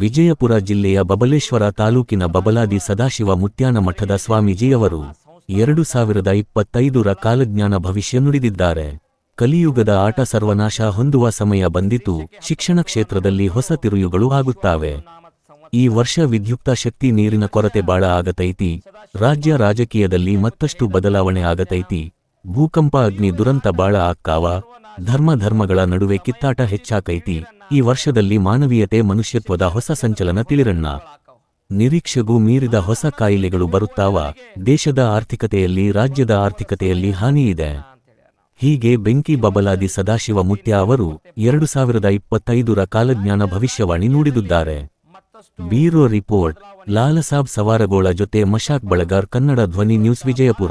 ವಿಜಯಪುರ ಜಿಲ್ಲೆಯ ಬಬಲೇಶ್ವರ ತಾಲೂಕಿನ ಬಬಲಾದಿ ಸದಾಶಿವ ಮುತ್ಯಾನ ಮಠದ ಸ್ವಾಮೀಜಿಯವರು ಎರಡು ಸಾವಿರದ ಇಪ್ಪತ್ತೈದರ ಕಾಲಜ್ಞಾನ ಭವಿಷ್ಯ ನುಡಿದಿದ್ದಾರೆ. ಕಲಿಯುಗದ ಆಟ ಸರ್ವನಾಶ ಹೊಂದುವ ಸಮಯ ಬಂದಿತು, ಶಿಕ್ಷಣ ಕ್ಷೇತ್ರದಲ್ಲಿ ಹೊಸ ತಿರುಯುಗಳು ಆಗುತ್ತಾವೆ. ಈ ವರ್ಷ ವಿದ್ಯುಕ್ತ ಶಕ್ತಿ ನೀರಿನ ಕೊರತೆ ಬಾಳ ಆಗತೈತಿ, ರಾಜ್ಯ ರಾಜಕೀಯದಲ್ಲಿ ಮತ್ತಷ್ಟು ಬದಲಾವಣೆ ಆಗತೈತಿ. ಭೂಕಂಪ ಅಗ್ನಿ ದುರಂತ ಬಾಳ ಆಕ್ಕಾವ ಧರ್ಮ ಧರ್ಮಗಳ ನಡುವೆ ಕಿತ್ತಾಟ ಹೆಚ್ಚಾಕೈತಿ. ಈ ವರ್ಷದಲ್ಲಿ ಮಾನವೀಯತೆ, ಮನುಷ್ಯತ್ವದ ಹೊಸ ಸಂಚಲನ ತಿಳಿರಣ್ಣ. ನಿರೀಕ್ಷೆಗೂ ಮೀರಿದ ಹೊಸ ಕಾಯಿಲೆಗಳು ಬರುತ್ತಾವ, ದೇಶದ ಆರ್ಥಿಕತೆಯಲ್ಲಿ, ರಾಜ್ಯದ ಆರ್ಥಿಕತೆಯಲ್ಲಿ ಹಾನಿಯಿದೆ ಹೀಗೆ ಬೆಂಕಿ ಬಬಲಾದಿ ಸದಾಶಿವ ಮುತ್ಯ ಅವರು ಎರಡು ಸಾವಿರದ ಇಪ್ಪತ್ತೈದರ ಕಾಲಜ್ಞಾನ ಭವಿಷ್ಯವಾಣಿ ನುಡಿದಿದ್ದಾರೆ. ಬೀರೋ ರಿಪೋರ್ಟ್, ಲಾಲಸಾಬ್ ಸವಾರಗೋಳ ಜೊತೆ ಮಶಾಕ್ ಬಳಗಾರ್, ಕನ್ನಡ ಧ್ವನಿ ನ್ಯೂಸ್ ವಿಜಯಪುರ.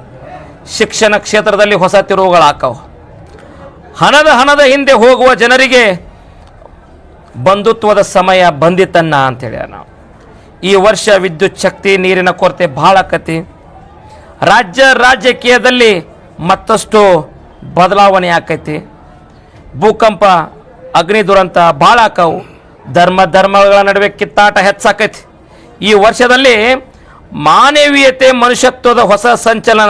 ಶಿಕ್ಷಣ ಕ್ಷೇತ್ರದಲ್ಲಿ ಹೊಸ ತಿರುವುಗಳಾಕವು ಹಣದ ಹಣದ ಹಿಂದೆ ಹೋಗುವ ಜನರಿಗೆ ಬಂಧುತ್ವದ ಸಮಯ ಬಂದಿತನ್ನ ಅಂತೇಳಿ ನಾವು. ಈ ವರ್ಷ ವಿದ್ಯುತ್ ಶಕ್ತಿ, ನೀರಿನ ಕೊರತೆ ಭಾಳ ಕತಿ ರಾಜ್ಯ ರಾಜಕೀಯದಲ್ಲಿ ಮತ್ತಷ್ಟು ಬದಲಾವಣೆ ಆಕೈತಿ. ಭೂಕಂಪ, ಅಗ್ನಿ ದುರಂತ ಭಾಳ ಆಕವು. ಧರ್ಮ ಧರ್ಮಗಳ ನಡುವೆ ಕಿತ್ತಾಟ ಹೆಚ್ಚಾಕೈತಿ. ಈ ವರ್ಷದಲ್ಲಿ ಮಾನವೀಯತೆ, ಮನುಷ್ಯತ್ವದ ಹೊಸ ಸಂಚಲನ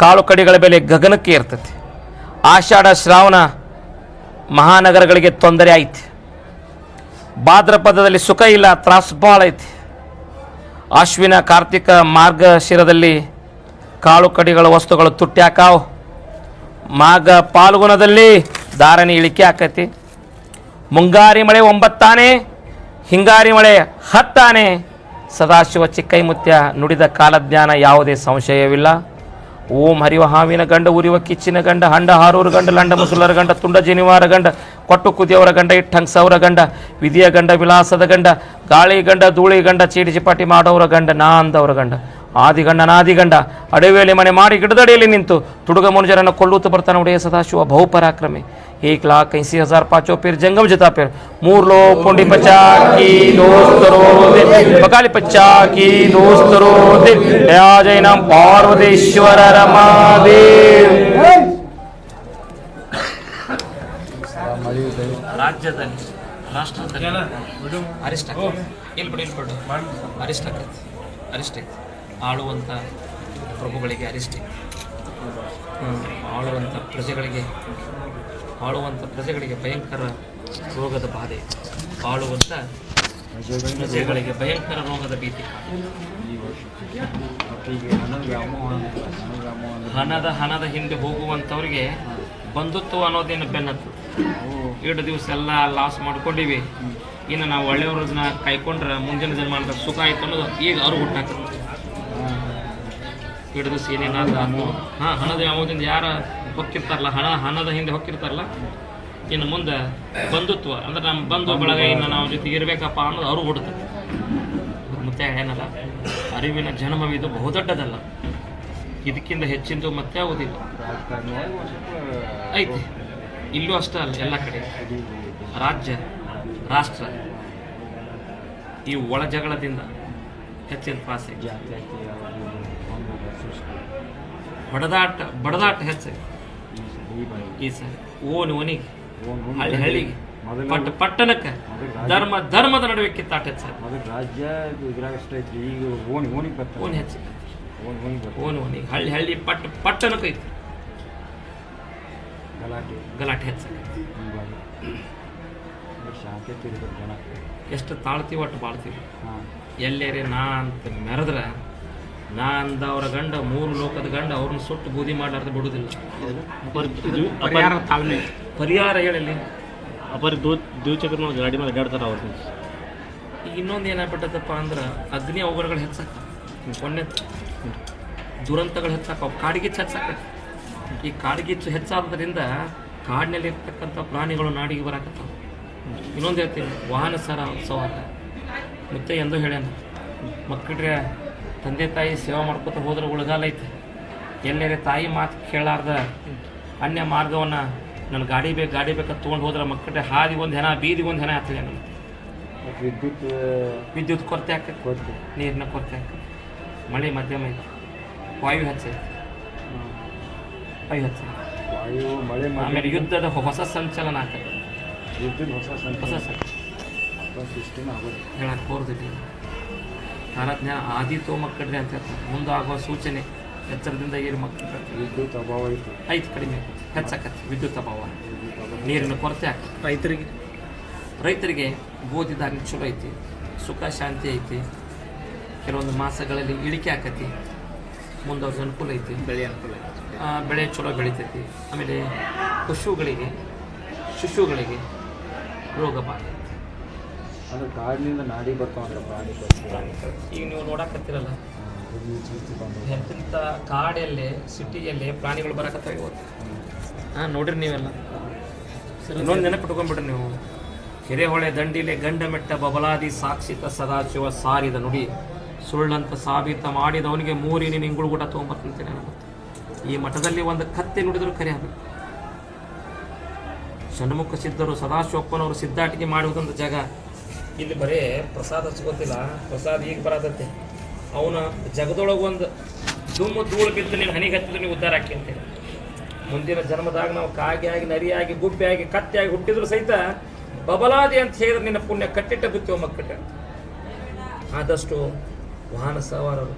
ಕಾಳು ಕಡಿಗಳ ಬೆಲೆ ಗಗನಕ್ಕೆ ಇರ್ತೈತಿ ಆಷಾಢ, ಶ್ರಾವಣ ಮಹಾನಗರಗಳಿಗೆ ತೊಂದರೆ ಐತಿ. ಭಾದ್ರಪದದಲ್ಲಿ ಸುಖ ಇಲ್ಲ, ತ್ರಾಸು ಭಾಳ ಐತಿ. ಅಶ್ವಿನ, ಕಾರ್ತಿಕ ಮಾರ್ಗಶಿರದಲ್ಲಿ ಕಾಳು ಕಡಿಗಳ ವಸ್ತುಗಳು ತುಟ್ಟಿ ಹಾಕಾವು. ಮಾಘ ಪಾಲ್ಗುಣದಲ್ಲಿ ಧಾರಣೆ ಇಳಿಕೆ ಆಕೈತಿ. ಮುಂಗಾರಿ ಮಳೆ ಒಂಬತ್ತಾನೆ, ಹಿಂಗಾರಿ ಮಳೆ ಹತ್ತಾನೆ. ಸದಾಶಿವ ಚಿಕ್ಕೈಮುತ್ಯ ನುಡಿದ ಕಾಲಜ್ಞಾನ ಯಾವುದೇ ಸಂಶಯವಿಲ್ಲ. ಓಂ ಹರಿವ ಹಾವಿನ ಗಂಡ, ಉರಿವ ಕಿಚ್ಚಿನ ಗಂಡ, ಹಂಡ ಹಾರೂರು ಗಂಡ, ಲಂಡ ಮುಸುಲರ ಗಂಡ, ತುಂಡ ಜನಿವಾರ ಗಂಡ, ಕೊಟ್ಟು ಕುದಿಯವರ ಗಂಡ, ಇಟ್ಟಂಗ್ ಸೌರ ಗಂಡ, ವಿಧಿಯ ಗಂಡ, ವಿಲಾಸದ ಗಂಡ, ಗಾಳಿ ಗಂಡ, ಧೂಳಿ ಗಂಡ ಚೀಟಿ ಚಿಪಾಟಿ ಮಾಡೋರ ಗಂಡ ನಾ ಅಂದವರ ಗಂಡ. ಆದಿಗಂಡ ನಾದಿಗಂಡ ಅಡವಿಯಲ್ಲಿ ಮನೆ ಮಾಡಿ ಗಿಡದಡಿಯಲ್ಲಿ ನಿಂತು ತುಡುಗ ಮನುಜರನ್ನು ಕೊಳ್ಳುತ್ತಾ ಬರ್ತಾನೆ ಒಡೆಯ ಸದಾಶಿವ ಬಹುಪರಾಕ್ರಮಿ एक लाख ऐसी हजार पाँचों फिर जंगम जता फिर मूर लो पुंडी पचा की दोस्त रो दे बकाली पचा की दोस्त रो दे दया जय नाम पार्वतीश्वर रमादेव ರಾಜ್ಯದಲ್ಲಿ ರಾಷ್ಟ್ರದಲ್ಲಿ ಅರಿಷ್ಟ ಇಲ್ಲಿ ಬಿಡಿ ಇಲ್ಲಿ ಬಿಡು ಅರಿಷ್ಟ ಆಕೈತಿ ಅರಿಷ್ಟ ಐತಿ ಆಳುವಂಥ ಪ್ರಭುಗಳಿಗೆ ಅರಿಷ್ಟಿ. ಆಳುವಂಥ ಪ್ರಜೆಗಳಿಗೆ ಆಳುವಂಥ ಪ್ರಜೆಗಳಿಗೆ ಭಯಂಕರ ರೋಗದ ಬಾಧೆ. ಆಳುವಂಥ ಪ್ರಜೆಗಳಿಗೆ ಭಯಂಕರ ರೋಗದ ಭೀತಿ. ಹಣದ ಹಣದ ಹಿಂದೆ ಹೋಗುವಂಥವ್ರಿಗೆ ಬಂಧುತ್ವ ಅನ್ನೋದೇನು ಬೆನ್ನತ್ತು. ಎರಡು ದಿವಸ ಎಲ್ಲ ಲಾಸ್ ಮಾಡ್ಕೊಂಡಿವಿ. ಇನ್ನು ನಾವು ಒಳ್ಳೆಯವ್ರನ್ನ ಕಾಯ್ಕೊಂಡ್ರೆ ಮುಂದಿನ ಜನ್ಮಾನದ ಸುಖ ಆಯ್ತು ಅನ್ನೋದು ಈಗ ಅವ್ರು ಹುಟ್ಟಾಕತ್ತೆ. ದಿವಸ ಏನೇನಾದ್ರು ಹಾಂ ಹಣದ ಯಾವುದಿಂದ ಯಾರ ಹೊಕ್ಕಿರ್ತಾರಲ್ಲ ಹಣ ಹಣದ ಹಿಂದೆ ಹೊಕ್ಕಿರ್ತಾರಲ್ಲ ಇನ್ನು ಮುಂದೆ ಬಂಧುತ್ವ. ಅಂದ್ರೆ ನಮ್ಮ ಬಂಧು ಬಳಗ ಇನ್ನು ನಾವು ಜೊತೆಗೆ ಇರಬೇಕಪ್ಪ ಅನ್ನೋದು ಅವರು ಹುಡುತ ಮತ್ತೆ ಏನಲ್ಲ ಅರಿವಿನ ಜನ್ಮವಿದು ಬಹುದೊಡ್ಡದಲ್ಲ ಇದಕ್ಕಿಂತ ಹೆಚ್ಚಿಂದು ಮತ್ತೆ ಆಗುದಿಲ್ಲ. ಐತಿ. ಇಲ್ಲೂ ಅಷ್ಟೇ ಅಲ್ಲ ಎಲ್ಲ ಕಡೆ. ರಾಜ್ಯ ರಾಷ್ಟ್ರ ಈ ಒಳ ಜಗಳದಿಂದ ಹೆಚ್ಚಿನ ಐತಿ. ಹೊಡೆದಾಟ ಬಡದಾಟ ಹೆಚ್ಚಾಗಿ ಈ ಸರ್ ಓನ್ ಓನಿಗೆ. ಹಳ್ಳಿ ಹಳ್ಳಿಗೆ. ಪಟ್ಟ ಪಟ್ಟಣಕ್ಕೆ. ಧರ್ಮ ಧರ್ಮದ ನಡುವೆ ಕಿತ್ತಾಟ ಹೆಚ್ಚಾಗಿ ಮೊದಲು ರಾಜ್ಯ ಇದ್ರಾಗ ಅಷ್ಟೇ ಐತ್ರಿ. ಈಗ ಓಣಿ ಓಣಿಗೆ ಬರ್ತಾರೆ. ಓನ್ ಹೆಚ್ಚಿಗೆ ಓನ್ ಓಣಿಗೆ ಓನ್ ಓನಿಗೆ. ಹಳ್ಳಿ ಹಳ್ಳಿ ಪಟ್ಟ ಪಟ್ಟಣಕ್ಕೆ ಐತಿ ಗಲಾಟೆ. ಗಲಾಟೆ ಹೆಚ್ಚಾಗಿ ಶಾಂತಿ ತಿಳಿದ್ರು ಜನ. ಎಷ್ಟು ತಾಳ್ತೀವಿ ಒಟ್ಟು ಬಾಳ್ತೀವಿ. ಹಾಂ. ಎಲ್ಲೇರಿ ನಾ ಅಂತ ಮೆರೆದ್ರೆ ನಾ ಅಂದವ್ರ ಗಂಡ ಮೂರು ಲೋಕದ ಗಂಡ ಅವ್ರನ್ನ ಸುಟ್ಟು ಬೂದಿ ಮಾಡ್ಲಾರ್ದೆ ಬಿಡುವುದಿಲ್ಲ ಪರಿಹಾರ ತಾಳ್ಮೆ. ಪರಿಹಾರ ಹೇಳಲಿ ಅಪರಿ ದೂ ದ್ವಿಚಕ್ರ ಮೇಲೆ ಗಾಡಿ ಮೇಲೆ ಗಾಡ್ತಾರೆ ಅವ್ರು. ಈಗ ಇನ್ನೊಂದು ಏನಾಗ್ಬಿಟ್ಟದಪ್ಪ ಅಂದ್ರೆ ಅಗ್ನಿ ಅವಘಡಗಳು ಹೆಚ್ಚಾಕ. ಕೊನೆ ದುರಂತಗಳು ಹೆಚ್ಚಾಕ. ಕಾಡ್ಗಿಚ್ಚು ಹೆಚ್ಚಾಕ. ಈ ಕಾಡ್ಗಿಚ್ಚು ಹೆಚ್ಚಾದ್ರಿಂದ ಕಾಡಿನಲ್ಲಿ ಇರ್ತಕ್ಕಂಥ ಪ್ರಾಣಿಗಳು ನಾಡಿಗೆ ಬರಾಕತ್ತಾವ. ಇನ್ನೊಂದು ಹೇಳ್ತೀನಿ ವಾಹನ ಸರ ಸವಾರ ಮತ್ತೆ ಎಂದೂ ಹೇಳ್ಯಾನ ಮಕ್ಕಳಿಗೆ ತಂದೆ ತಾಯಿ ಸೇವೆ ಮಾಡ್ಕೊತ ಹೋದ್ರೆ ಉಳಗಾಲ ಐತೆ. ಎಲ್ಲೇ ತಾಯಿ ಮಾತು ಕೇಳಾರ್ದ ಅನ್ಯ ಮಾರ್ಗವನ್ನು ನನ್ನ ಗಾಡಿ ಬೇಕು ಗಾಡಿ ಬೇಕಂತ ತೊಗೊಂಡು ಹೋದ್ರೆ ಮಕ್ಕಳಿಗೆ ಹಾದಿ ಒಂದು ಹೆಣ ಬೀದಿ ಒಂದು ಹೆಣ ಆಗ್ತದೆ ನನಗೆ ವಿದ್ಯುತ್ ವಿದ್ಯುತ್ ಕೊರತೆ ಆಗ್ತದೆ ಕೊರತೆ. ನೀರಿನ ಕೊರತೆ ಆಗ್ತದೆ ಮಳೆ ಮಧ್ಯಮ ಐತೆ. ವಾಯು ಹೆಚ್ಚೈತಿ ವಾಯು ಹೆಚ್ಚೈತಿ ವಾಯು ಮಳೆ ಆಮೇಲೆ ಯುದ್ಧದ ಹೊಸ ಸಂಚಲನ ಆಗ್ತದೆ ವಿದ್ಯುತ್ ಹೊಸ ಹೊಸ ಸಿಸ್ಟಮ್ ಆಗೋದು ಹೇಳಕ್ಕೆ ಕೋರ್ದಿಲ್ಲ ತಾರಜ್ಞ ಆದಿ ತೋ ಮಕ್ಕಳ್ರಿ ಅಂತ ಹೇಳ್ತಾರೆ ಆಗುವ ಸೂಚನೆ ಎಚ್ಚರದಿಂದ ಏನು ಮಕ್ಕಳು ವಿದ್ಯುತ್ ಅಭಾವ ಐತಿ ಐತೆ ಕಡಿಮೆ ಹೆಚ್ಚಾಕತ್ತೆ ವಿದ್ಯುತ್ ಅಭಾವ ನೀರಿನ ಕೊರತೆ ಆಗ್ತದೆ ರೈತರಿಗೆ ರೈತರಿಗೆ ಧಾನ್ಯ ಚಲೋ ಐತಿ ಸುಖ ಶಾಂತಿ ಐತಿ ಕೆಲವೊಂದು ಮಾಸಗಳಲ್ಲಿ ಇಳಿಕೆ ಆಕತಿ ಮುಂದವ್ರಿಗೆ ಅನುಕೂಲ ಐತಿ ಬೆಳೆ ಅನುಕೂಲ ಬೆಳೆ ಚಲೋ ಬೆಳಿತೈತಿ ಆಮೇಲೆ ಪಶುಗಳಿಗೆ ಶಿಶುಗಳಿಗೆ ರೋಗ ಬಾಧೆ. ಅಂದ್ರೆ ಕಾಡಿನಿಂದ ನಾಡಿ ಬರ್ತಾವಂದ್ರೆ ಪ್ರಾಣಿ ಈಗ ನೀವು ನೋಡಕತ್ತಿರಲ್ಲ? ಎಂತ ಕಾಡಲ್ಲಿ ಸಿಟಿಯಲ್ಲೇ ಪ್ರಾಣಿಗಳು ಬರಕತ್ತಾವ ಇವತ್ತು ಹಾಂ ನೋಡ್ರಿ ನೀವೆಲ್ಲ. ಇನ್ನೊಂದು ನೆನಪಿಟ್ಕೊಂಡ್ಬಿಡ್ರಿ ನೀವು. ಕೆರೆಹೊಳೆ ದಂಡಿಲೆ ಗಂಡ ಮೆಟ್ಟ ಬಬಲಾದಿ ಸಾಕ್ಷಿತ ಸದಾಶಿವ ಸಾರಿದ ನುಡಿ. ಸುಳ್ಳಂತ ಸಾಬೀತ ಮಾಡಿದವನಿಗೆ ಮೂರಿನ ನಿಂಗುಳುಗೂಟ ತೊಗೊಂಬರ್ತಂತೆ ತೊಗೊಂಬರ್ತಂತೇನೆ ಈ ಮಠದಲ್ಲಿ ಒಂದು ಕತ್ತೆ ನುಡಿದ್ರು ಕರೆ ಆಗಬೇಕು. ಷಣ್ಮುಖ ಸಿದ್ಧರು ಸದಾಶಿವಪ್ಪನವರು ಸಿದ್ಧಾಟಿಕೆ ಮಾಡುವುದೊಂದು ಜಾಗ. ಇಲ್ಲಿ ಬರೀ ಪ್ರಸಾದ ಸಿಗೋತಿಲ್ಲ ಪ್ರಸಾದ ಈಗ ಬರತೈತೆ. ಅವನ ಜಗದೊಳಗೆ ಒಂದು ದುಮ್ಮು ಧೂಳು ಬಿದ್ದು ನೀನು ಹನಿಗೆ ಹತ್ತಿದ್ರೆ ನೀವು ಉದ್ಧಾರ ಹಾಕಿ ಅಂತೇಳಿ ಮುಂದಿನ ಜನ್ಮದಾಗ ನಾವು ಕಾಗೆಯಾಗಿ, ನರಿಯಾಗಿ, ಗುಬ್ಬಿಯಾಗಿ, ಕತ್ತೆಯಾಗಿ ಹುಟ್ಟಿದ್ರು ಸಹಿತ ಬಬಲಾದಿ ಅಂತ ಹೇಳಿದ್ರೆ ನಿನ್ನ ಪುಣ್ಯ ಕಟ್ಟಿಟ್ಟ ಬಿತ್ತೇವ ಮಕ್ಕಟ್ಟ ಆದಷ್ಟು ವಾಹನ ಸವಾರರು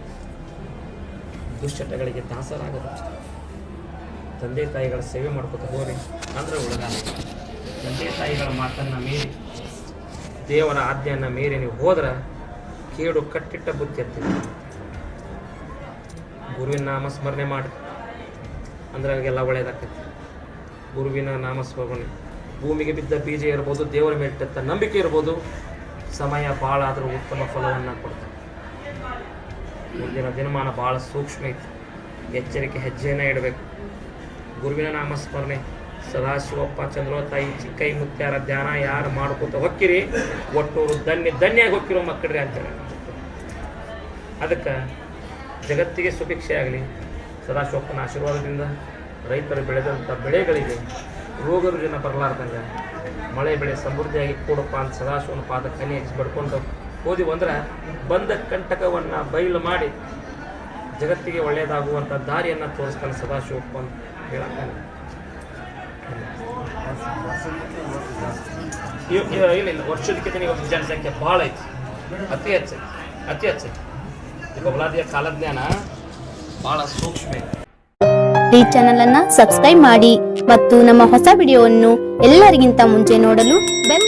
ದುಶ್ಚಟಗಳಿಗೆ ದಾಸರಾಗದ ತಂದೆ ತಾಯಿಗಳ ಸೇವೆ ಮಾಡ್ಕೊತ ಹೋರಿ ಅಂದ್ರೆ ಉಳಗಾಲ ತಂದೆ ತಾಯಿಗಳ ಮಾತನ್ನು ಮೀರಿ ದೇವರ ಆಜ್ಞೆಯನ್ನು ಮೀರಿ ನೀವು ಹೋದ್ರೆ ಕೇಡು ಕಟ್ಟಿಟ್ಟ ಬುದ್ಧಿ ಎತ್ತೀವಿ ಗುರುವಿನ ನಾಮಸ್ಮರಣೆ ಮಾಡಿ. ಅಂದ್ರೆ ಅವ್ರಿಗೆಲ್ಲ ಒಳ್ಳೇದಾಗ್ತೈತಿ. ಗುರುವಿನ ನಾಮಸ್ಮರಣೆ ಭೂಮಿಗೆ ಬಿದ್ದ ಬೀಜ ಇರ್ಬೋದು, ದೇವರ ಮೇಲಿಟ್ಟ ನಂಬಿಕೆ ಇರ್ಬೋದು, ಸಮಯ ಭಾಳ ಆದರೂ ಉತ್ತಮ ಫಲವನ್ನು ಕೊಡ್ತದೆ. ಮುಂದಿನ ದಿನಮಾನ ಭಾಳ ಸೂಕ್ಷ್ಮ ಐತಿ. ಎಚ್ಚರಿಕೆ ಹೆಜ್ಜೆಯನ್ನು ಇಡಬೇಕು. ಗುರುವಿನ ನಾಮಸ್ಮರಣೆ. ಸದಾಶಿವಪ್ಪ ಚಂದ್ರೋತಾಯಿ ಚಿಕ್ಕೈ ಮುತ್ಯಾರ ಧ್ಯಾನ ಯಾರು ಮಾಡ್ಕೋತ ಹೊಕ್ಕಿರಿ? ಒಟ್ಟೂರು ಧನ್ಯ, ಧನ್ಯಾಗಿ ಹೊಕ್ಕಿರೋ ಮಕ್ಕಳ್ರಿ ಅಂತೇಳಿ ಅದಕ್ಕೆ ಜಗತ್ತಿಗೆ ಸುಭಿಕ್ಷೆ ಆಗಲಿ. ಸದಾಶಿವಪ್ಪನ ಆಶೀರ್ವಾದದಿಂದ ರೈತರು ಬೆಳೆದಂಥ ಬೆಳೆಗಳಿಗೆ ರೋಗ ರುಜಿನ ಬರಲಾರ್ದಂಗೆ ಮಳೆ, ಬೆಳೆ ಸಮೃದ್ಧಿಯಾಗಿ ಕೊಡಪ್ಪ ಅಂತ ಸದಾಶಿವನ ಪಾದ ಕನಿ ಹಚ್ಚಿ ಬಡ್ಕೊಂಡು ಓದಿವು ಅಂದ್ರೆ ಬಂದ ಕಂಟಕವನ್ನು ಬಯಲು ಮಾಡಿ ಜಗತ್ತಿಗೆ ಒಳ್ಳೆಯದಾಗುವಂಥ ದಾರಿಯನ್ನು ತೋರಿಸ್ತಾನೆ ಸದಾಶಿವಪ್ಪ ಅಂತ ಹೇಳಕ್ಕೆ ಇವ್- ಇವ್- ಇಲ್ಲ ಇಲ್ಲ ವರ್ಷದಕ್ಕಿಂತ ನೀವು ಜನಸಂಖ್ಯೆ ಭಾಳ ಐತಿ. ಅತಿ ಹೆಚ್ಚೈತಿ ಅತಿ ಹೆಚ್ಚೈತಿ ಬಬಲಾದಿಯ ಕಾಲಜ್ಞಾನ ಭಾಳ ಸೂಕ್ಷ್ಮ ಈ ಚಾನೆಲ್ ಅನ್ನ ಸಬ್ಸ್ಕ್ರೈಬ್ ಮಾಡಿ ಮತ್ತು ನಮ್ಮ ಹೊಸ ವಿಡಿಯೋವನ್ನು ಎಲ್ಲರಿಗಿಂತ ಮುಂಚೆ ನೋಡಲು ಬೆಲ್